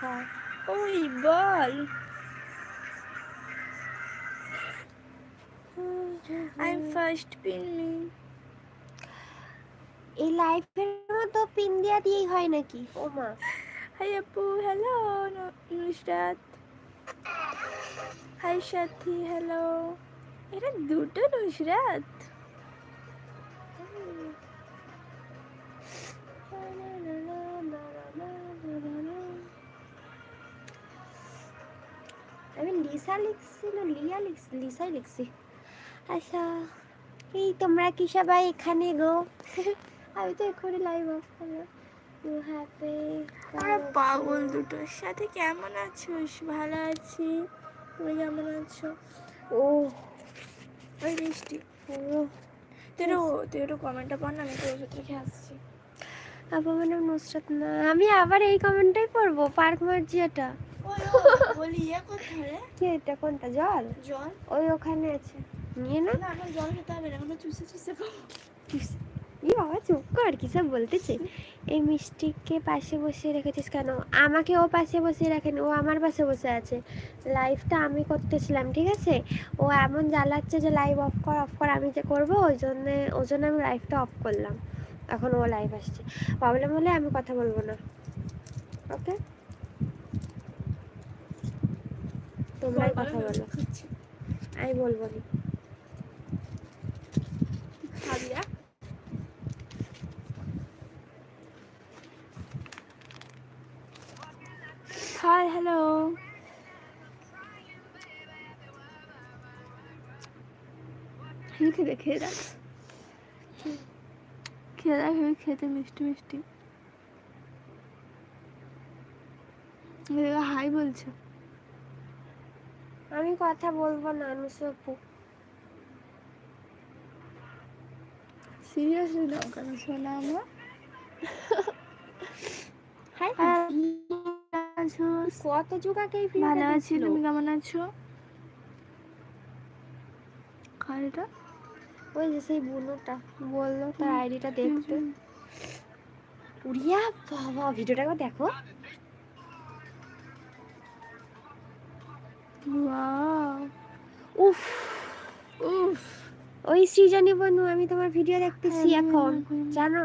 আচ্ছা ওই বল। I first pin এই লাইফের মতো পিন দিয়া দিয়েই হয় নাকি? ও মা। হাই আপু hello Nusrat. Hi Sathi hello এটা দুটো নুসরাত। লিসা লিখছি না লিয়া লিখছি লিসাই লিখছি আচ্ছা এই তোমরা কি সবাই এখানে গো আমি তো এক্ষুনি লাইভ অফ করলাম পাগল দুটোর সাথে কেমন আছোস ভালো আছি তুমি কেমন আছো ও ওই মিষ্টি ও তুই একটু কমেন্টটা পড় না আমি তো ওষুধ রেখে আসছি আপু মানে নুসরাত না আমি আবার এই কমেন্টটাই পড়ব পার্ক মার্জিয়াটা বলি ইয়ে কোথায় রে? কি এটা কোনটা? জল? জল। ওই ওখানে আছে। নিয়ে না। না আমার জল খেতে হবে না এখন চুষে চুষে খাব ই বাবা চুপ কর কি সব বলতেছে? এই মিষ্টিকে পাশে বসিয়ে রেখেছিস কেন? আমাকে ও পাশে বসিয়ে রাখেন ও আমার পাশে বসে আছে। লাইভটা আমি করতেছিলাম ঠিক আছে? ও এমন জ্বালাচ্ছে যে লাইভ অফ কর অফ কর আমি যে করব ওই জন্যে ওই জন্য আমি লাইভটা অফ করলাম। এখন ও লাইভ আসছে। প্রবলেম হলে আমি কথা বলব না। ওকে তোমরাই কথা বলো। আমি বলব না? হাই হ্যালো খেয়ে খেয়ে দেখ। খেয়ে আমি খেতে মিষ্টি মিষ্টি। হাই বলছে। আমি কথা বলব না নুসপু সিরিয়াসলি নাও কেন শোনা আমরা? হাই আছো? কত যুগাকে ভালো আছি তুমি কেমন আছো? কার ওই যে সেই বুনুটা বলল তার আইডিটা দেখতে। উড়িয়া বাবা ভিডিওটা দেখো। উফ উফ ওই সৃজনী বনু আমি তোমার ভিডিও দেখতেছি এখন জানো?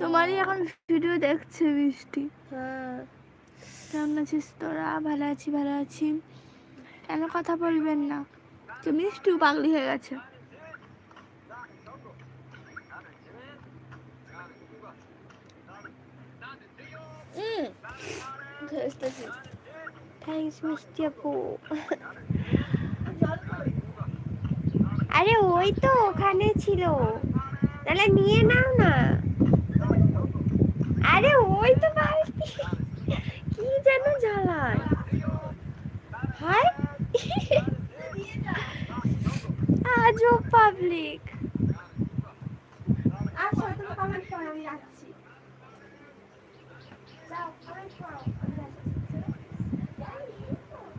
তোমারই এখন ভিডিও দেখছে বৃষ্টি হ্যাঁ। কেমন আছিস তোরা? ভালো আছি ভালো আছি। কেন কথা বলবেন না? তো মিষ্টিও পাগলি হয়ে গেছে। থ্যাংকস মিষ্টি আপু আরে, ওই তো ওখানে ছিল। তাহলে নিয়ে নাও না। আরে, ওই তো বালতি। কি যেন জ্বালায়। হাই আজও পাবলিক আচ্ছা তুমি কমেন্ট করো আমি যাচ্ছি যাও কমেন্ট করো আমি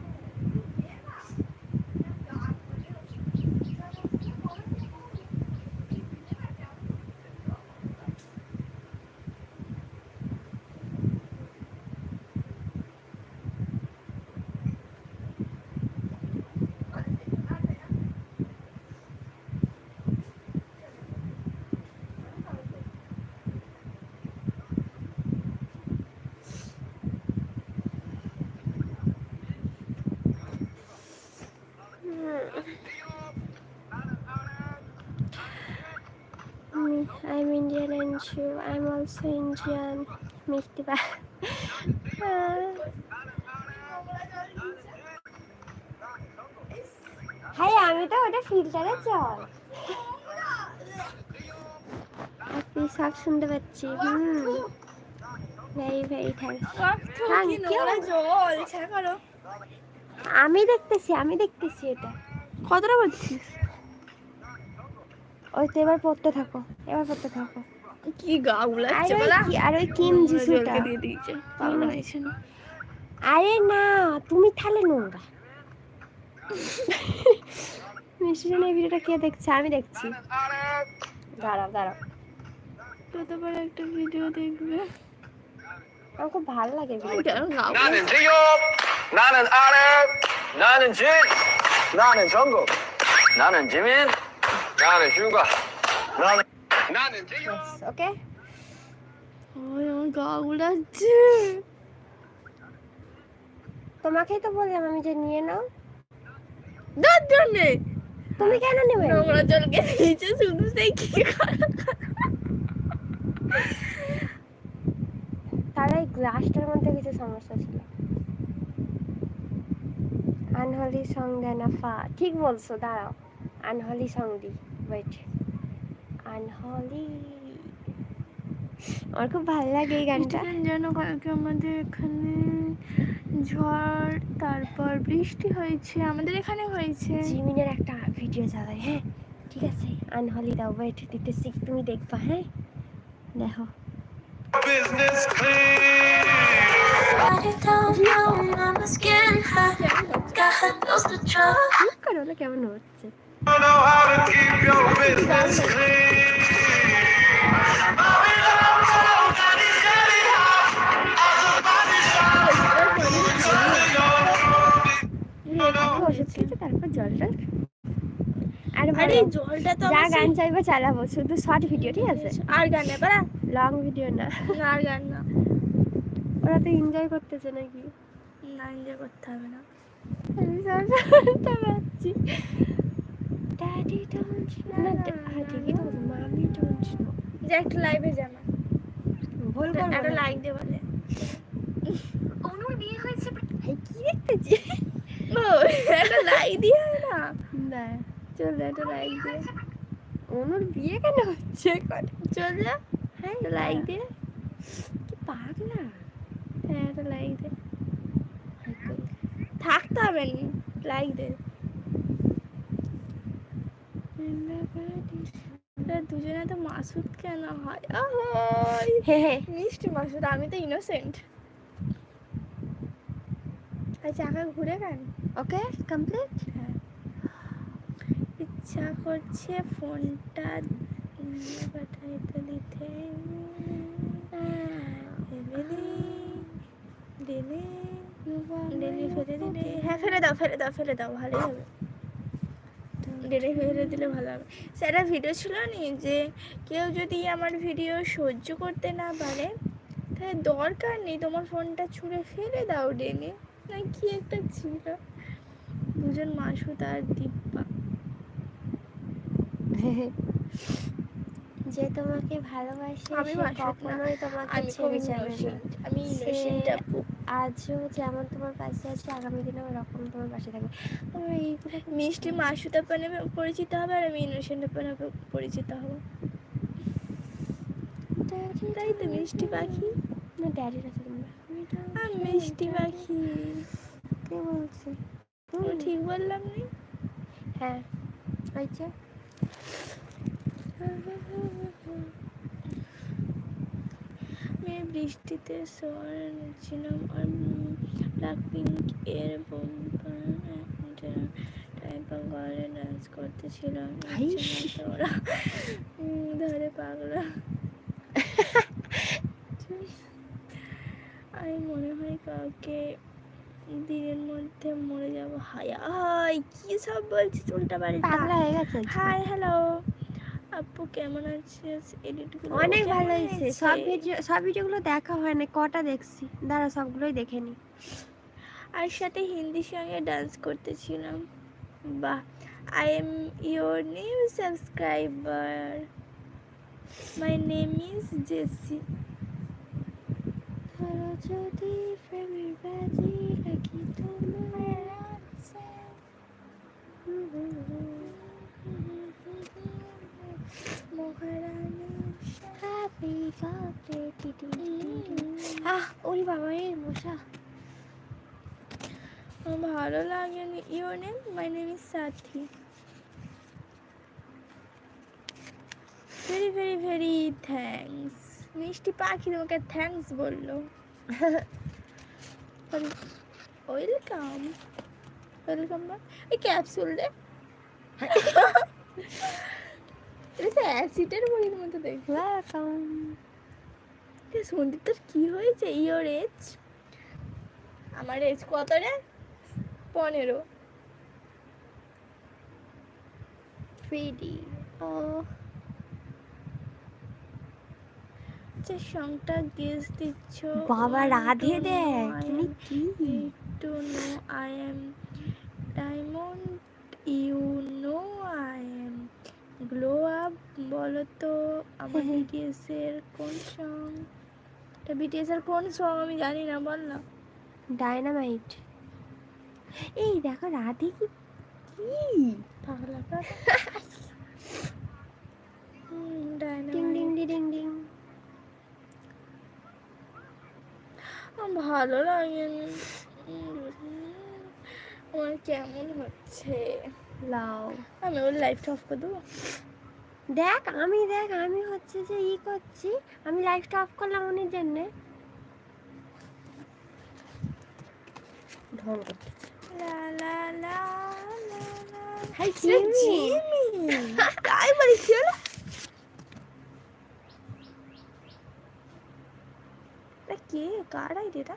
যাচ্ছি Me, I'm Indian and you. I'm also Indian. বা হাই আমি তো ওটা ফিল্টারের জল আপনি সব শুনতে পাচ্ছি হুম। ভেরি ভেরি করো। আমি দেখতেছি আমি দেখতেছি এটা। কতটা করছিস? ওই তো এবার পড়তে থাকো এবার পড়তে থাকো কি গা আর উলাচ্ছে ওই বলা কি- আর ওই কিম যিশুটা জলকে দিয়ে দিয়েছে পাগল হয়েছে না আরে না তুমি তাহলে নোংরা মিষ্টি জানে এই ভিডিওটা কে দেখছে আমি দেখছি দাঁড়াও দাঁড়াও কত বড় একটা ভিডিও দেখবে আমার খুব ভালো লাগে ভিডিওটা কেন গাবো 나는 지읒, 나는 아래, 나는 진, 나는 정국, 나는 지민, 나는 휴가, 나는 나는 지읒. ওকে ওই আমার গা গুলাচ্ছে তোমাকেই তো বললাম আমি যে নিয়ে নাও দাঁত জন্যে তুমি কেন নেবে নোংরা জলকে দিয়েছে শুধু সেই কি খারাপ তাহলে এই গ্লাসটার মধ্যে কিছু সমস্যা ছিল আনহলি সং দেন ফা ঠিক বলছো দাঁড়াও আনহলি সং দি ওয়েট আনহলি আমার খুব ভালো লাগে এই গানটা যেন কালকে আমাদের এখানে ঝড় তারপর বৃষ্টি হয়েছে আমাদের এখানে হয়েছে জিমিনের একটা ভিডিও চালাই হ্যাঁ ঠিক আছে আনহলি দাও ওয়েট দিতেছি তুমি দেখবা হ্যাঁ দেখো Business clean. I don't know, mama's getting hot. The trouble. ঠিক করো না কেমন হচ্ছে You know how to keep your business clean. ওষুধ খেয়েছে? তারপর জল টল আর আরে জলটা তো যা গান চাইব চালাবো শুধু শর্ট ভিডিও ঠিক আছে? আর গান না পারা লং ভিডিও না। আর গান না। ওরা তো এনজয় করতেছে নাকি? না এনজয় করতে হবে না। আমি সব শুনতে পাচ্ছি ড্যাডি ডোন্ট না হ্যাঁ ঠিকই তো মামি ডোন্ট নো যে একটা লাইভে জামা ভুল করব একটা লাইক দে বলে। অনুর বিয়ে হয়েছে এই কি দেখতেছি ও একটা লাইক দিয়ে না? না। চল একটা লাইক দে। অনুর বিয়ে কেন হচ্ছে? চল যা। হ্যাঁ লাইক দে। কি পাগলা। হ্যাঁ একটা লাইক দে। থাকতে হবে লাইক দে। দুজনে তো মাসুদ কেন হয়? হে হে। মিষ্টি মাসুদ আমি তো ইনোসেন্ট আর চাকা ঘুরে কেন ওকে কমপ্লিট হ্যাঁ। ইচ্ছা করছে ফোনটা পাঠাইতে দিতে। ডেলি ফেলে দিলে। হ্যাঁ ফেলে দাও ফেলে দাও ফেলে দাও ভালোই হবে। ডেলি ফেলে দিলে ভালো হবে। সেটা ভিডিও ছিল নি যে কেউ যদি আমার ভিডিও সহ্য করতে না পারে, তাহলে দরকার নেই তোমার ফোনটা ছুঁড়ে ফেলে দাও ডেলি না, কি একটা ছিল? দুজন মাসুদ আর দীপা যে তোমাকে ভালোবাসে আমি কখনোই তোমাকে ছেড়ে যাবে না। আমি। আজও যেমন তোমার পাশে আছে আগামী দিনে ওরকম তোমার পাশে থাকবে। তোমার এইগুলো মিষ্টি মাসুদ আপা নামে পরিচিত হবে আর আমি ইনোসেন্ট আপা নামে পরিচিত হব। তাই তো মিষ্টি পাখি। না ড্যাডির আছে তোমরা মিষ্টি পাখি। কে বলছি? ঠিক বললাম না? হ্যাঁ হয়েছে। আমি বৃষ্টিতে সোয়ার এনেছিলাম আর ব্ল্যাক পিঙ্ক এর টাইপা গলে ডান্স করতেছিলাম। ওরা ধরে পাগলা। আমি মনে হয় কাউকে দিনের মধ্যে মরে যাব। হায় হাই কি সব বলছিস উল্টা পাল্টা হয়ে। হাই হ্যালো আপু কেমন আছিস এডিট অনেক ভালো হয়েছে। সব ভিডিও সব ভিডিওগুলো দেখা হয় না কটা দেখছি? দাঁড়া সবগুলোই দেখে নি। আর সাথে হিন্দি সঙ্গে ডান্স করতেছিলাম। বাহ I am your new subscriber my name is Jessie ধরো যদি প্রেমের বাজি লাগি তোমার আহ, ওরে বাবা রে, মশা। ভালো লাগেনি। Your name my name is Sathi very very very thanks মিষ্টি পাখি তোমাকে থ্যাঙ্কস বলল। ওয়েলকাম ওয়েলকাম এই ক্যাপসুল রে এটা তো অ্যাসিডের বড়ির মতো দেখ ওয়েলকাম সন্দীপ তোর কি হয়েছে? ইয়োর এজ আমার এজ কত রে? পনেরো। ফ্রিডি ও। আচ্ছা সংটা গেস দিচ্ছ বাবা রাধে দেখ ইনি কি? To know I am diamond you know I am glow up বলো তো আমার বিটিএস এর কোন সং এটা বিটিএস এর কোন সং আমি জানি না বল না। ডায়নামাইট এই দেখো রাধে কি কি? পাগলা ডিং ডিং ডিং ডিং ভালো উম, আমার কেমন হচ্ছে? লাও। আমি ওর লাইফটা অফ করে দেবো। দেখ আমি দেখ আমি হচ্ছে যে ই করছি আমি লাইফটা অফ করলাম উনির জন্যে। ঢং করতে লা লা লা লা লা। হাই এটা জিমি জিমি তাই বলি কি এটা কে? কার আইডি এটা?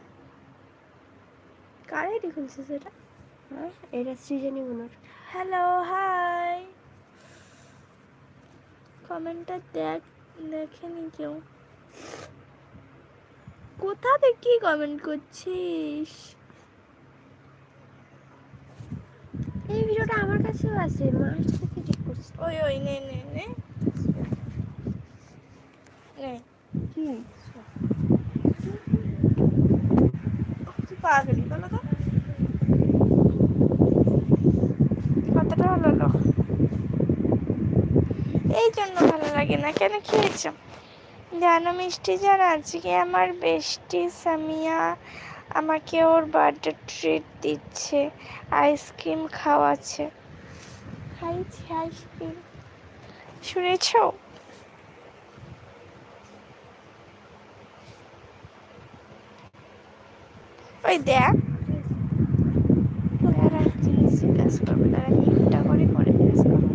কার আইডি খুলছে সেটা হ্যাঁ, এটা সৃজনী হ্যালো হাই কমেন্টটা দেখ দেখেনি কেউ। কোথা থেকে কমেন্ট করছিস? এই ভিডিওটা আমার কাছেও আছে মাস থেকে ঠিক করছি। ওই ওই নে নে নে। নে। কি পাগলি বলো তো। ভালো হলো এই জন্য ভালো লাগে না। কেন খেয়েছ? জানো, মিষ্টি জানো, আজকে আমার বেস্টি সামিয়া আমাকে ওর বার্থডে ট্রিট দিচ্ছে, আইসক্রিম খাওয়াচ্ছে। খাইছি আইসক্রিম। শুনেছো? ওই দেখ দাঁড়া জিনিস জিজ্ঞাসা করবে দাঁড়া মিটটা করে করে জিজ্ঞাসা করবে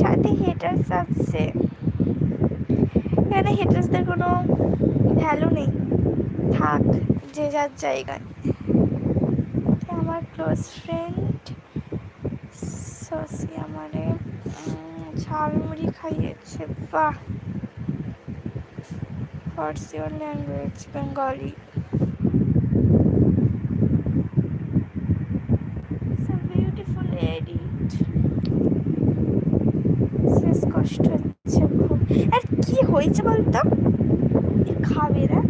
সাথে হেটার্স আছে এখানে হেটার্সদের কোনো ভ্যালু নেই। থাক, যে যার জায়গায়। আমার ক্লোজ ফ্রেন্ড শশী আমারে ঝালমুড়ি খাইয়েছে। বাহ! হোয়াটস ইউর ল্যাঙ্গুয়েজ বেঙ্গলি কষ্ট হচ্ছে খুব। আর কি হয়েছে বলতো? খাবে না